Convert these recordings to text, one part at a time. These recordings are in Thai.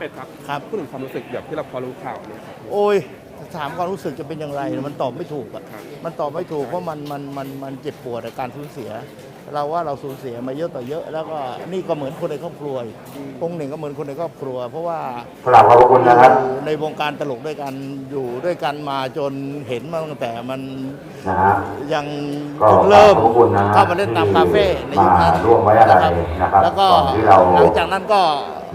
เป็ดครับครับพูดถึงความรู้สึกแบบที่เราพอรู้ข่าวเนี่ยครับ โอ้ยถามความรู้สึกจะเป็นอย่างไร มันตอบไม่ถูกอะครับ มันตอบไม่ถูกเพราะมันมันมันมันเจ็บปวดกับการสูญเสีย เราว่าเราสูญเสียมาเยอะต่อเยอะ แล้วก็นี่ก็เหมือนคนในครอบครัวอีกพงหนึ่งก็เหมือนคนในครอบครัว เพราะว่ากราบขอบพระคุณนะครับอยู่ในวงการตลกด้วยกันอยู่ด้วยกันมาจนเห็นมาตั้งแต่มันนะฮะยังก็เริ่มขอบคุณนะฮะเข้ามาเล่นตามคาเฟ่ในยุคนั้นมาร่วมไว้อะไรนะครับแล้วก็ก่อนที่เราหลังจากนั้นก็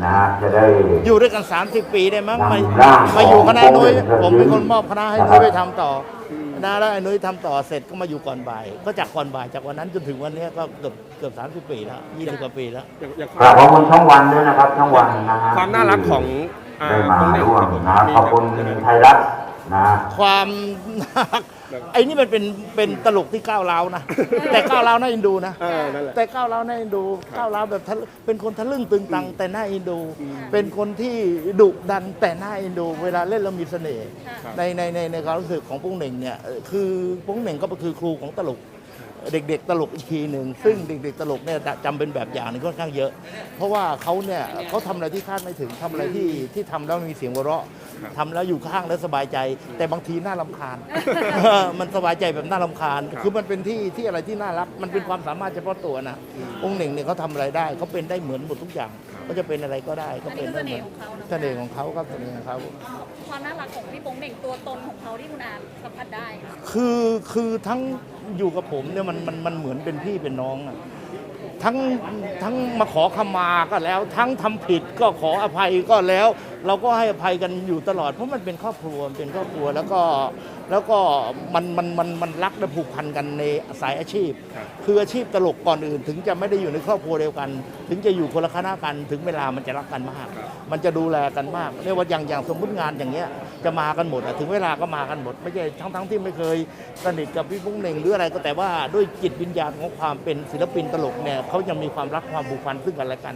นะฮะจะได้อยู่ด้วยกัน 30 ปีได้มั้งนำมาร่างมาอยู่คณะของนุ้ยพงษ์ผมเป็นคนมอบคณะให้นะครับนุ้ยไปทำต่ออ นะแล้วไอ้นุ้ยทำต่อเสร็จก็มาอยู่ก่อนบ่าย ก็จากก่อนบ่ายจากวันนั้นจนถึงวันนี้ก็เกือบเกือบ30ปีแล้ว20กว่าปีแล้ว อย่างอย่างคกราบวามขอบคุณช่องวันด้วยนะครับช่องวันนะฮะความน่ารักของอ่าได้มาของเด็กร่วมครับผมนะมีขอบคุณยังไงไทยรัฐนะ ความ ไอ้นี่มันเป็นเป็นตลกที่ก้าวร้าวนะ แต่ก้าวร้าวน่าเอ็นดูนะ เออนั่นแหละ แต่ก้าวร้าวน่าเอ็นดูก้าวร้าวแบบทะลึเป็นคนทะลึ่งตึงตังแต่น่าเอ็นดู เป็นคนที่ดุดันแต่น่าเอ็นดู เวลาเล่นแล้วมีเสน่ห์ครับในในในในความรู้สึกของโป้งเหน่งเนี่ยเอ่อคือโป้งเหน่งก็คือครูของตลก เด็กๆตลกอีกทีหนึ่งซึ่งเด็กๆตลกเนี่ยจำเป็นแบบอย่างหนึงค่อนข้างเยอะ เพราะว่าเขาเนี่ยเขาทำอะไรที่คาดไม่ถึงทำอะไรที่ที่ทำแล้วมีเสียงหัวเราะทำแล้วอยู่ข้างแล้วสบายใจ แต่บางทีน่าลำคาญ มันสบายใจแบบน่าลำคาญ คือมันเป็นที่ที่อะไรที่น่ารักมันเป็นความสามารถเฉพาะตัวนะองค์หนึ่งเนี่ยเขาทำอะไรได้เขาเป็นได้เหมือนหมดทุกอย่าง เขาจะเป็นอะไรก็ได้เขาเป็นได้หมดอันนี้คือเสน่ห์ของเขานะเสน่ห์ของเขา ครับเสน่ห์ของเขาความน่ารักของพี่โป้งเหน่งตัวตนของเขาที่คุณอาสัมผัสได้ คือคือทั้งอยู่กับผมเนี่ยมันมันมันเหมือนเป็นพี่เป็นน้องอะทั้งทั้งมาขอขมาก็แล้ว ทั้งทำผิดก็ขออภัยก็แล้ว เราก็ให้อภัยกันอยู่ตลอด เพราะมันเป็นครอบครัวมันเป็นครอบครัวแล้วก็แล้วก็มันมันมันมันรักและผูกพันกันในสายอาชีพครับคืออาชีพตลกก่อนอื่น ถึงจะไม่ได้อยู่ในครอบครัวเดียวกัน ถึงจะอยู่คนละคณะกันถึงเวลามันจะรักกันมาก มันจะดูแลกันมากเรียกว่าอย่างอย่างสมมติงานอย่างเงี้ยจะมากันหมดอะถึงเวลาก็มากันหมด ไม่ใช่ทั้งทั้งที่ไม่เคยสนิทกับพี่ปุ้งเหน่งหรืออะไรก็แต่ว่าด้วยจิตวิญญาณของความเป็นศิลปินตลกเนี่ยเขายังมีความรักความผูกพันซึ่งกันและกัน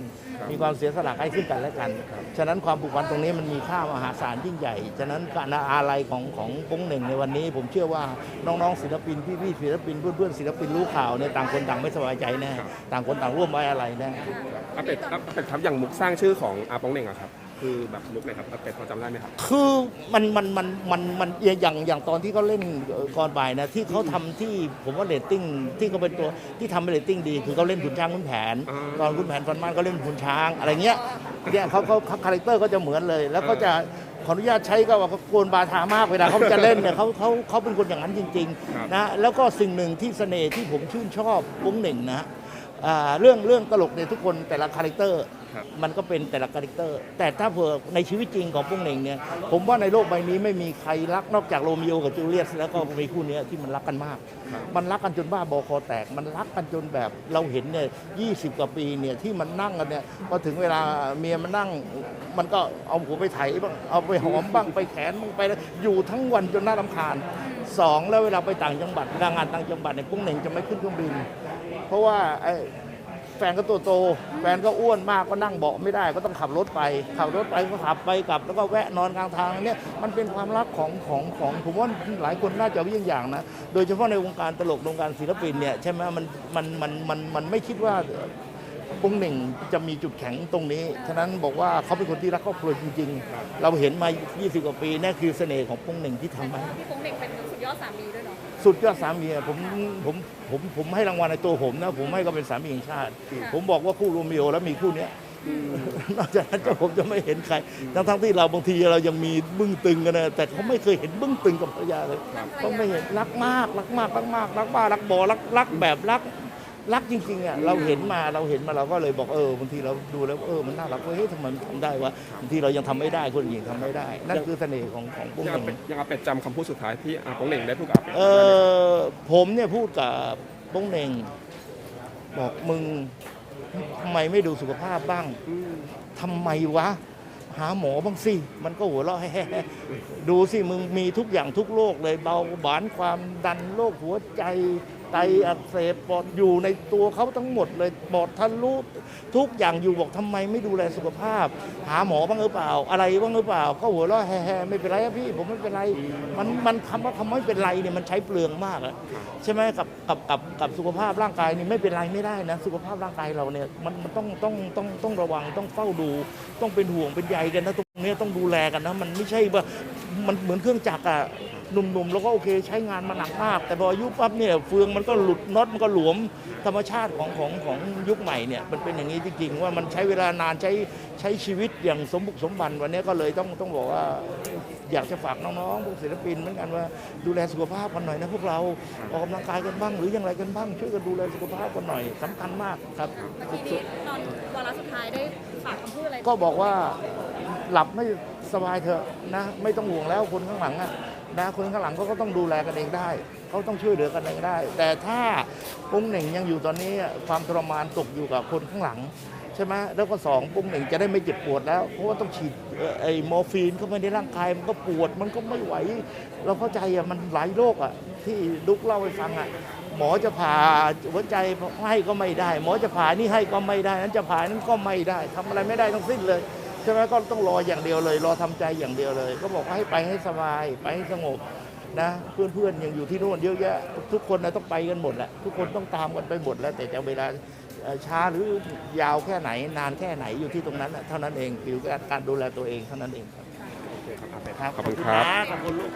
มีความเสียสละให้ซึ่งกันและกัน ฉะนั้นความผูกพันตรงนี้มันมีค่ามหาศาลยิ่งใหญ่ ฉะนั้นการอาลัยของของปุ้งเหน่งในวันนี้ ผมเชื่อว่าน้องๆศิลปินพี่ๆศิลปินเพื่อนๆศิลปินรู้ข่าวเนี่ยต่างคนต่างไม่สบายใจแน่ต่างคนต่างร่วมไว้อะไรแน่อาเป็ดอาเป็ดครับอย่างมุกสร้างชื่อของอาโปงเหน่งอะครับ คือแบบมุกไหนครับอาเป็ดพอจำได้ไหมครับ คือมันมันมันมันมันอย่างอย่างตอนที่เขาเล่นเอ่อก่อนบ่ายนะที่เขาทำที่ผมว่าเรตติ้งที่เขาเป็นตัวที่ทำให้เรตติ้งดี คือเขาเล่นขุนช้างขุนแผน อ่า ตอนขุนแผนฟันมานก็เล่นขุนช้างอะไรเงี้ยเนี่ยเขาเขาเขาคาแรคเตอร์ก็จะเหมือนเลย แล้วก็จะขออนุญาตใช้ก็ว่าเขาโกนบาทามากเวลาเขาจะเล่นเนี่ยเขาเขาเขาเป็นคนอย่างนั้นจริงครับ ๆนะแล้วก็สิ่งหนึ่งที่เสน่ห์ที่ผมชื่นชอบวงหนึ่งนะอ่าเรื่องเรื่องตลกเนี่ยทุกคนแต่ละคาแรคเตอร์ครับ มันก็เป็นแต่ละคาแรคเตอร์ แต่ถ้าเผื่อในชีวิตจริงของปุ้งเหน่งเนี่ย ผมว่าในโลกใบนี้ไม่มีใครรักนอกจากโรมิโอกับจูเลียสแล้วก็มีคู่เนี้ยที่มันรักกันมาก มันรักกันจนบ้าบอคอแตก มันรักกันจนแบบเราเห็นเนี่ยยีกว่าปีเนี่ยที่มันนั่งกันเนี่ยพอถึงเวลาเมียมันนั่ง มันก็เอาหัวไปไถบ้าง เอาไปหอมบ้าง ไปแขนบ้างไปแล้วอยู่ทั้งวันจนน่ารำคาญสองแล้วเวลาไปต่างจังหวัดเวลางานต่างจังหวัดเนี่ยปุ้งเหน่งจะไม่ขึ้นเครื่องบิน เพราะว่าไอ้ แฟนก็ตัวโต แฟนก็อ้วนมากก็นั่งเบาะไม่ได้ก็ต้องขับรถไป ขับรถไปก็ขับไปกลับ แล้วก็แวะนอนกลางทางเนี่ยมันเป็นความรักของของของผมว่าหลายคนน่าจะวิ่งอย่างนะ โดยเฉพาะในวงการตลกวงการศิลปินเนี่ยใช่ไหมมันมันมันมันมันไม่คิดว่าปุ้งหนึ่งจะมีจุดแข็งตรงนี้ ฉะนั้นบอกว่าเขาเป็นคนที่รักครอบครัวจริง ๆ เราเห็นมา 20 กว่าปีนี่คือเสน่ห์ของปุ้งหนึ่งที่ทำมาพี่ป้งหนึ่งเป็นสุดยอดสามีด้วยเนาะ สุดยอดสามีอะผมผมผมผมให้รางวัลในตัวผมนะ ผมให้ก็เป็นสามีแห่งชาติ ผมบอกว่าคู่โรมิโอแล้วมีคู่เนี้ยนอกจากนั้นก็ผมจะไม่เห็นใคร ทั้งทั้งที่เราบางทีเรายังมีบึ้งตึงกันนะแต่เขาไม่เคยเห็นบึ้งตึงกับภรรยาเลยเขาไม่เห็นรักมากรักมากรักมากรักบ้ารักบอรักรักแบบรัก รักจริงๆอะเราเห็นมาเราเห็นมาเราก็เลยบอกเออบางทีเราดูแล้วเออมันน่ารักเว้ยเฮ้ยทำไมมันทำได้วะบางทีเรายังทำไม่ได้คนอื่นทำไม่ได้ นั่นคือเสน่ห์ของของพวกยังอานี้เป็ดยังอาเป็ดจำคำพูดสุดท้ายที่อาโปงเหน่งได้พูดกับอาเป็ดเออผมเนี่ยพูดกับโป้งเหน่งบอกมึงทำไมไม่ดูสุขภาพบ้าง มทำไมวะ หาหมอบ้างสิ มันก็หัวเราะแฮ่ๆดูสิ มึงมีทุกอย่างทุกโรคเลยเบาหวานความดันโรคหัวใจ ไตอักเสบปอดอยู่ในตัวเขาทั้งหมดเลยปอดทะลุทุกอย่างอยู่บอกทำไมไม่ดูแลสุขภาพ หาหมอบ้างหรือเปล่า อะไรบ้างหรือเปล่าก็หัวเราะแฮ่ๆไม่เป็นไรครับพี่ผมไม่เป็นไร มันมันคำว่าคำว่าไม่เป็นไรเนี่ยมันใช้เปลืองมากอะใช่ไหมกับกับกับกับสุขภาพร่างกายนี่ไม่เป็นไรไม่ได้นะ สุขภาพร่างกายเราเนี่ยมันมันต้องต้องต้องต้องระวังต้องเฝ้าดู ต้องเป็นห่วงเป็นใยกันนะตรงเนี้ยต้องดูแลกันนะมันไม่ใช่ว่ามันเหมือนเครื่องจักรอะ หนุ่มๆ แล้วก็โอเคใช้งานมาหนักมาก แต่พออายุปั๊บเนี่ยเฟืองมันก็หลุดน็อตมันก็หลวมธรรมชาติของของของยุคใหม่เนี่ยมันเป็นอย่างนี้จริงๆ ว่ามันใช้เวลานานใช้ใช้ชีวิตอย่างสมบุกสมบันวันนี้ก็เลยต้องต้องบอกว่าอยากจะฝากน้องๆพวกศิลปินเหมือนกันว่าดูแลสุขภาพกันหน่อยนะพวกเราออกกำลังกายกันบ้างหรืออย่างไรกันบ้างช่วยกันดูแลสุขภาพกันหน่อยสำคัญมากครับเมื่อกี้นี้ตอนวาระสุดท้ายได้ฝากคำพูดอะไรก็บอกว่าหลับไม่สบายเถอะนะไม่ต้องห่วงแล้วคนข้างหลังอะ นะคนข้างหลังเขาก็ต้องดูแลกันเองได้เขาต้องช่วยเหลือกันเองได้ แต่ถ้าปุ้งเหน่งยังอยู่ตอนนี้ความทรมานตกอยู่กับคนข้างหลังใช่ไหมแล้วก็สองปุ้งเหน่งจะได้ไม่เจ็บปวดแล้ว เพราะว่าต้องฉีดไอ้มอร์ฟีนเข้าไปในร่างกายมันก็ปวดมันก็ไม่ไหว เราเข้าใจอะมันหลายโรคอะที่ลุกเล่าให้ฟังอะหมอจะผ่าหัวใจให้ก็ไม่ได้ หมอจะผ่านี่ให้ก็ไม่ได้ นั้นจะผ่านั้นก็ไม่ได้ทำอะไรไม่ได้ทั้งสิ้นเลย ใช่ไหมก็ต้องรออย่างเดียวเลย รอทำใจอย่างเดียวเลย ก็บอกว่าให้ไปให้สบายไปให้สงบนะเพื่อนๆยังอยู่ที่นู่นเยอะแยะทุกคนนะต้องไปกันหมดแหละทุกคนต้องตามกันไปหมดแล้ว แต่จะเวลาเอ่อช้าหรือยาวแค่ไหน นานแค่ไหนอยู่ที่ตรงนั้นน่ะเท่านั้นเองคือการการดูแลตัวเองเท่านั้นเองครับโอเคครับอาเป็ดครับขอบคุณครับนะขอบคุณลูก